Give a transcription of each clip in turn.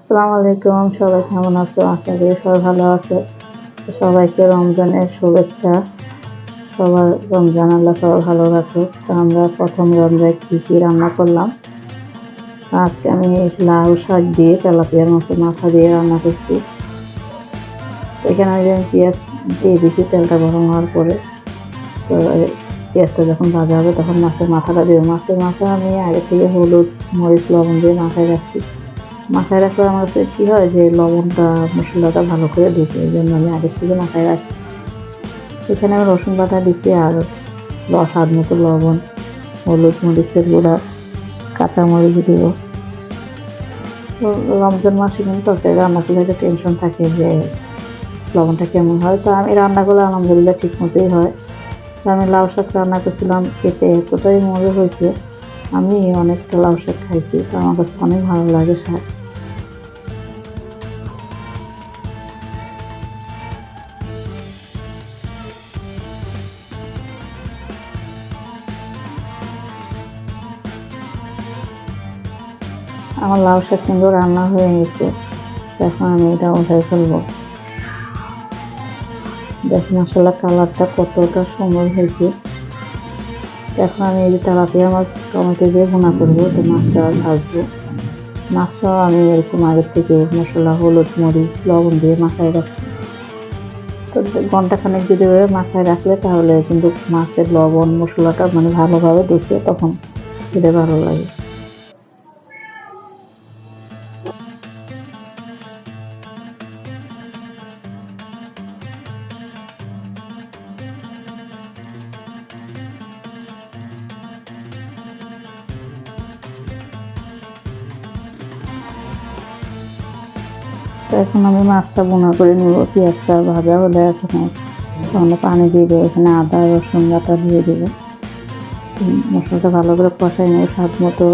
আসসালামু আলাইকুম, সবাই কেমন আছো? আশা করি সবাই ভালো আছে। সবাইকে রমজানের শুভেচ্ছা। সবার রমজান, আল্লাহ সবাই ভালো রাখুক। আমরা প্রথম রমজায় কী কী রান্না করলাম? আজকে আমি লাউ শাক দিয়ে তেলাপিয়ার মতো মাথা দিয়ে রান্না করছি। এখানে আমি যেমন পেঁয়াজ দিয়ে দিচ্ছি তেলটা গরম হওয়ার পরে। তো পেঁয়াজটা যখন ভাজা হবে, তখন মাছের মাথাটা দেবো। মাছের মাথা আমি আগে থেকে হলুদ, মরিচ, লবণ দিয়ে মাথায় রাখছি। মাথায় রাখলে আমার কী হয় যে লবণটা, মশলাটা ভালো করে দিতে, এই জন্য আমি আগে থেকে মাথায় রাখি। এখানে আমি রসুন বাটা দিচ্ছি আর স্বাদ মতো লবণ, হলুদ মরিচের গুঁড়া, কাঁচামরিচ দিব। তো রমজান মাসে কিন্তু রান্না করলে একটা টেনশন থাকে যে লবণটা কেমন হয়। তো আমি রান্না করলে আলহামদুলিল্লাহ ঠিক মতোই হয়। তো আমি লাউ শাক রান্না করছিলাম, খেতে এতটাই মজা হয়েছে। আমি অনেকটা লাউ শাক খাইছি, তো আমার কাছে অনেক ভালো লাগে শাক। আমার লাউ শাক কিন্তু রান্না হয়ে গেছে। এখন আমি এটা উঠাই ফেলব। দেখুন আসলে কালারটা কতটা সুন্দর হয়েছে। এখন আমি এই যে তেলাপিয়া মাছ, টমেটো দিয়ে ভুনা করব তো মাছটা ভাজবো। মাছটাও আমি এরকম আগের থেকে মশলা, হলুদ, মরিচ, লবণ দিয়ে মাথায় রাখছি। তো ঘন্টাখানেক যদি মাথায় রাখলে তাহলে কিন্তু মাছের লবণ মশলাটা মানে ভালোভাবে ঢুকে তখন খেতে ভালো লাগে। তো এখন আমি মাছটা বোনা করে নিব, পেঁয়াজটা ভাজা হলে এখন সামনে পানি দিয়ে দেবো। এখানে আদা, রসুন বাটা দিয়ে দেবো। মশলাটা ভালো করে কষাই নেব স্বাদ মতো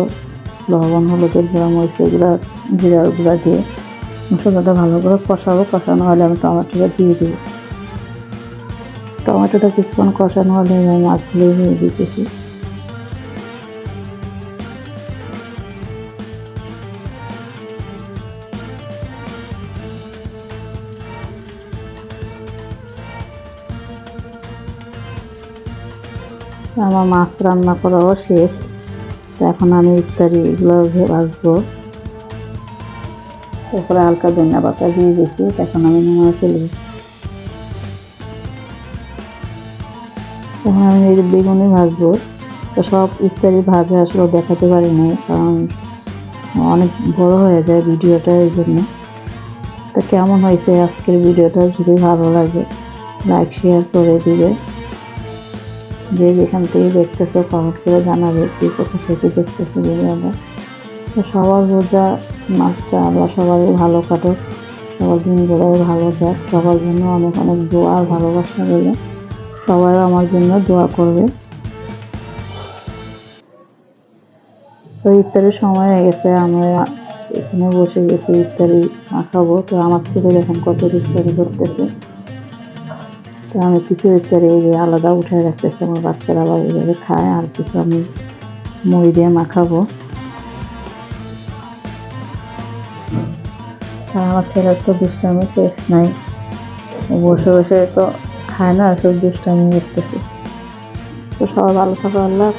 লবণ, হলুদের গুঁড়া, মরিচের গুঁড়া, জিরার গুঁড়া দিয়ে মশলাটা ভালো করে কষাবো। কষানো হলে আমি টমেটোটা দিয়ে দেবো। টমেটোটা কিছুক্ষণ কষানো হলে আমি মাছগুলো দিয়ে দিতেছি। আমার মাছ রান্না করাও শেষ। এখন আমি ইত্যাদি এগুলো ভাজবো। তারপরে হালকা ধনিয়া পাতা দিয়ে দিয়েছি এখন আমি নামায় ফেলব এখন আমি বেগুনি ভাজবো। তো সব ইত্যাদি ভাজা আসলে দেখাতে পারি নাই, কারণ অনেক বড় হয়ে যায় ভিডিওটা এই জন্য। তো কেমন হয়েছে আজকের ভিডিওটা যদি ভালো লাগে লাইক শেয়ার করে দিবে। যে যেখান থেকে দেখতেছো কমেন্ট করে জানাবে কি কোথা থেকে দেখতেছো ভিডিওটা তো সবার রোজা মাছটা আল্লাহ সবারই ভালো কাটুক, সবার দিনগুলোই ভালো যাক, সবার জন্য অনেক অনেক দোয়া ভালোবাসা রইল। সবাই আমার জন্য দোয়া করবে। তো ইফতারের সময় হয়ে গেছে, আমরা এখানে বসে গেছি, ইফতারি মাখাবো তো আমার ছেলে দেখেন কত ইফতারি করতেছে। তো আমি কিছু করে এই যে আলাদা উঠে রাখতেছি, আমার বাচ্চারা আবার এইভাবে খায়, আর কিছু আমি মই দিয়ে মাখাবো। আর আমার ছেলের তো দুষ্টামি শেষ নাই। বসে বসে তো খায় না সব দুষ্টামি করতেছে। তো সবাই ভালো থাকো, আল্লাহ।